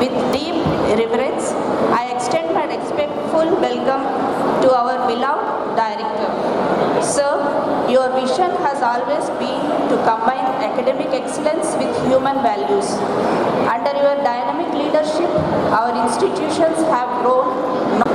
With deep reverence, I extend my respectful welcome to our beloved director. Sir, your vision has always been to combine academic excellence with human values. Under your dynamic leadership, our institutions have grown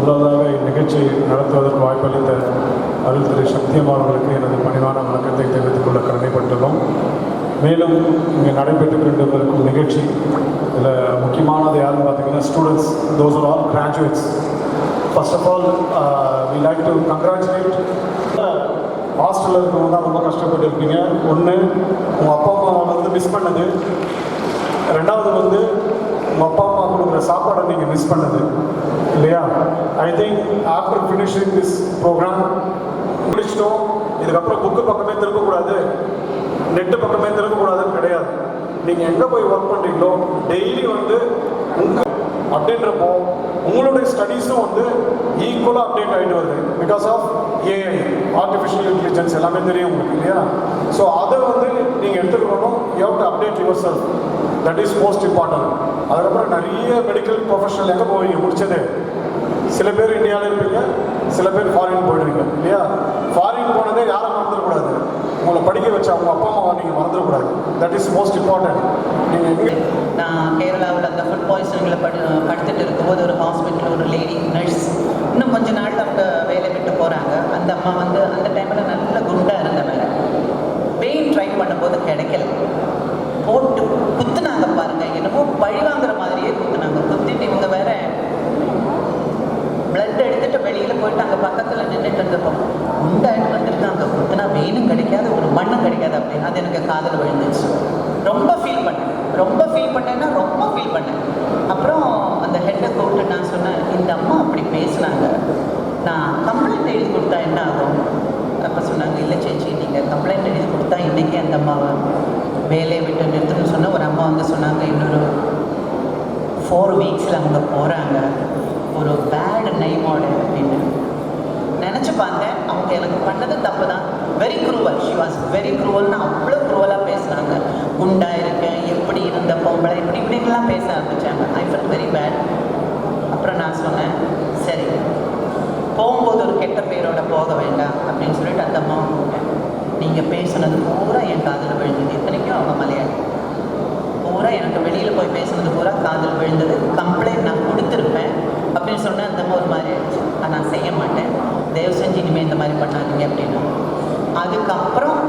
முதலாவதாக இந்நிகழ்ச்சி நடத்துவதற்கு வாய்ப்பளித்த அருள் திரு சக்தியம்மார்களுக்கு எனது பணிவான வணக்கத்தை தெரிவித்துக் கொள்ள கடமைப்பட்டுள்ளோம். மேலும் இங்கே நடைபெற்று கொண்டிருக்கும் நிகழ்ச்சி இதில் முக்கியமானது யாருன்னு பார்த்தீங்கன்னா students those are all graduates first of all we like to congratulate ஹாஸ்டலில் இருக்கவங்க தான் ரொம்ப கஷ்டப்பட்டு இருப்பீங்க ஒன்று உங்கள் அப்பா அம்மாவை வந்து மிஸ் பண்ணது. ரெண்டாவது வந்து உங்கள் அப்பா அம்மா கொடுக்குற சாப்பாடை நீங்கள் மிஸ் பண்ணது இல்லையா? I think after finishing this program முடிச்சிட்டோம். இதுக்கப்புறம் புக்கு பக்கமே திரும்பக்கூடாது. நெட்டு பக்கமே திரும்பக்கூடாதுன்னு கிடையாது. நீங்கள் எங்கே போய் ஒர்க் பண்ணுறீங்களோ டெய்லி வந்து உங்கள் அப்படின்றப்போ உங்களுடைய ஸ்டடீஸும் வந்து ஈக்குவலாக அப்டேட் ஆகிட்டு வருது. Because of AI artificial intelligence எல்லாமே தெரியும் உங்களுக்கு இல்லையா? ஸோ அதை வந்து நீங்கள் எடுத்துக்கணும். You how to update your self that is most important அதுக்கப்புறம் நிறைய மெடிக்கல் ப்ரொஃபஷனல் எங்கே போவீங்க? முடிச்சது. சில பேர் இந்தியாவில் இருப்பீங்க சில பேர் ஃபாரின் போயிடுவீங்க இல்லையா? ஃபாரின் போனதே யாரை மறந்துடக்கூடாது? உங்களை படிக்க வச்ச அவங்க அப்பா அம்மாவை நீங்கள் மறந்துடக்கூடாது. தட் இஸ் மோஸ்ட் இம்பார்ட்டன்ட் நீங்கள் எங்கே நான் கேரளாவில் அந்த ஃபுட் பாய்சனில் படு படுத்துட்டு இருக்கும்போது ஒரு ஹாஸ்பிட்டலில் ஒரு லேடி நர்ஸ் இன்னும் கொஞ்ச நாள் அவங்க வேலை விட்டு போகிறாங்க அந்த அம்மா வந்து அந்த டைமில் நல்ல குண்டாக இருந்தவங்க பெயின் ட்ரை பண்ணும்போது கிடைக்கல. ரொம்ப ஃபீல் பண்ணேன். ரொம்ப ஃபீல் பண்ணேன்னா ரொம்ப ஃபீல் பண்ணேன். அப்புறம் அந்த ஹெட்டை கூப்பிட்டு நான் சொன்னேன் இந்த அம்மா அப்படி பேசுனாங்க. நான் கம்ப்ளைண்ட் எழுதி கொடுத்தா என்ன ஆகும்? அப்போ சொன்னாங்க இல்லை சேச்சி நீங்கள் கம்ப்ளைண்ட் எழுதி கொடுத்தா இன்றைக்கி அந்த அம்மாவை வேலையை விட்டு நிறுத்தணும்னு சொன்னால் ஒரு அம்மா வந்து சொன்னாங்க இன்னொரு ஃபோர் வீக்ஸில் அவங்க போகிறாங்க ஒரு பேட் நைமோட அப்படின்னு. நினச்சி பார்த்தேன் அவங்க எனக்கு பண்ணது தப்பு தான் very cruel she was very குரூவல்னு அவ்வளோ குரூவலாக பேசுனாங்க குண்டா இருக்கேன். எப்படி இருந்த பொம்பளை? இப்படி இப்படின்லாம் பேச ஆரம்பித்தாங்க ஐ ஃபெல் வெரி பேட் அப்புறம் நான் சொன்னேன் சரி போகும்போது ஒரு கெட்ட பேரோட போக வேண்டாம். அப்படின்னு சொல்லிட்டு அந்த அம்மாவை கூப்பிட்டேன். நீங்கள் பேசுனது பூரா என் காதில் விழுந்தது. இத்தனைக்கும் அவங்க மலையாளி. பூரா எனக்கு வெளியில் போய் பேசுனது பூரா காதில் விழுந்தது. கம்ப்ளைண்ட் நான் கொடுத்துருப்பேன். அப்படின்னு சொன்னால் அந்த அம்மா ஒரு மாதிரி ஆயிடுச்சு. நான் செய்ய மாட்டேன். தயவு செஞ்சு இனிமேல் இந்த மாதிரி பண்ணாதீங்க. அதுக்கப்புறம்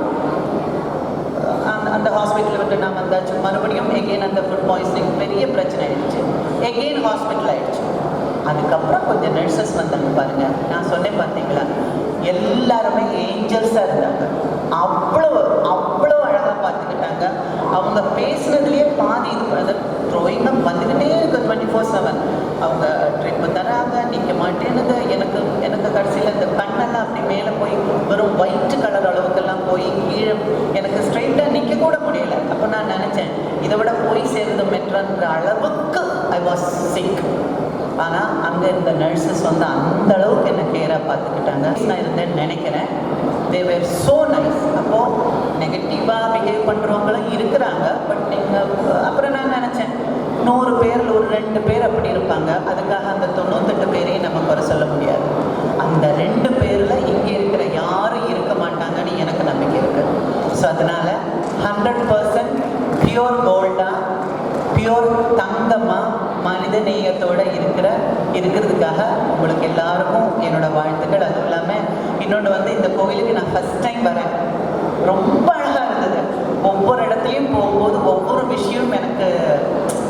அந்த அந்த ஹாஸ்பிட்டலில் விட்டு நான் வந்தாச்சு. மறுபடியும் எகெயின் அந்த ஃபுட் பாய்சனிங் பெரிய பிரச்சனை ஆயிடுச்சு. எகெயின் ஹாஸ்பிட்டல் ஆயிடுச்சு. அதுக்கப்புறம் கொஞ்சம் நர்சஸ் வந்தாங்க பாருங்க. நான் சொன்னேன் பார்த்தீங்களா எல்லாருமே ஏஞ்சல்ஸாக இருந்தாங்க. அவ்வளோ அவ்வளோ அழகாக பார்த்துக்கிட்டாங்க. அவங்க பேசுனதுலேயே பாதி இது அது த்ரோயிங் வந்துக்கிட்டே இருக்கு டுவெண்ட்டி ஃபோர் செவன் அவங்க ட்ரிப்பு தராங்க நிற்க மாட்டேனுங்க எனக்கு எனக்கு கடைசியில் இந்த கண்ணெல்லாம் அப்படி மேலே போய் வெறும் ஒயிட் கலர் அளவுக்கெல்லாம் போய் கீழே எனக்கு ஸ்ட்ரைட்டாக நிற்க கூட முடியல. அப்போ நான் நினச்சேன் இதை விட போய் சேர்ந்து மெட்ரன்ற அளவுக்கு ஐ வாஸ் சிக் ஆனால் அங்கே இருந்த நர்சஸ் வந்து அந்த அளவுக்கு என்ன கேராக பார்த்துக்கிட்டாங்க. நான் இருந்தேன்னு நினைக்கிறேன். தே வேர் ஸோ நைஸ் அப்போது நெகட்டிவாக பிஹேவ் பண்ணுறவங்களும் இருக்கிறாங்க. பட் நீங்கள் அப்புறம் நான் நினச்சேன் நூறு பேரில் ஒரு ரெண்டு பேர் அப்படி இருப்பாங்க அதுக்காக அந்த தொண்ணூத்தெட்டு பேரையும் நம்ம குறை சொல்ல முடியாது அந்த ரெண்டு பேரில் இங்கே இருக்கிற யாரும் இருக்க மாட்டாங்கன்னு எனக்கு நம்பிக்கை இருக்குது ஸோ அதனால் ஹண்ட்ரட் பர்சன்ட் பியோர் கோல்டாக பியோர் தங்கமா? மனித நேயத்தோட இருக்கிற இருக்கிறதுக்காக உங்களுக்கு எல்லாருக்கும் என்னோட வாழ்த்துக்கள். அதுவும் இல்லாமல் இன்னொன்று வந்து இந்த கோவிலுக்கு நான் ஃபர்ஸ்ட் டைம் வரேன். ரொம்ப அழகாக இருந்தது. ஒவ்வொரு இடத்துலையும் போகும்போது ஒவ்வொரு விஷயம் எனக்கு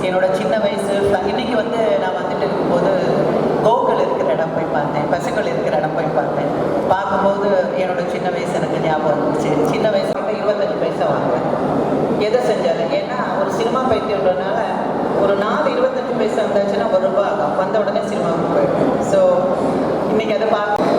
என்னோட சின்ன வயசு இன்னைக்கு வந்து நான் வந்துட்டு இருக்கும்போது கோகுல் இருக்கிற இடம் போய் பார்த்தேன். பசுக்கள் இருக்கிற இடம் போய் பார்த்தேன். பார்க்கும்போது என்னோட சின்ன வயசு எனக்கு ஞாபகம் இருந்துச்சு சின்ன வயசுல இருபத்தஞ்சு பைசா வாங்குவேன். எதை செஞ்ச சினிமா ஒரு நாலு இருபத்தஞ்சு பைசா வந்தாச்சுன்னா ஒரு ரூபா ஆகும் வந்த உடனே சினிமாவுக்கு போயிடும் ஸோ இன்னைக்கு அதை பார்க்க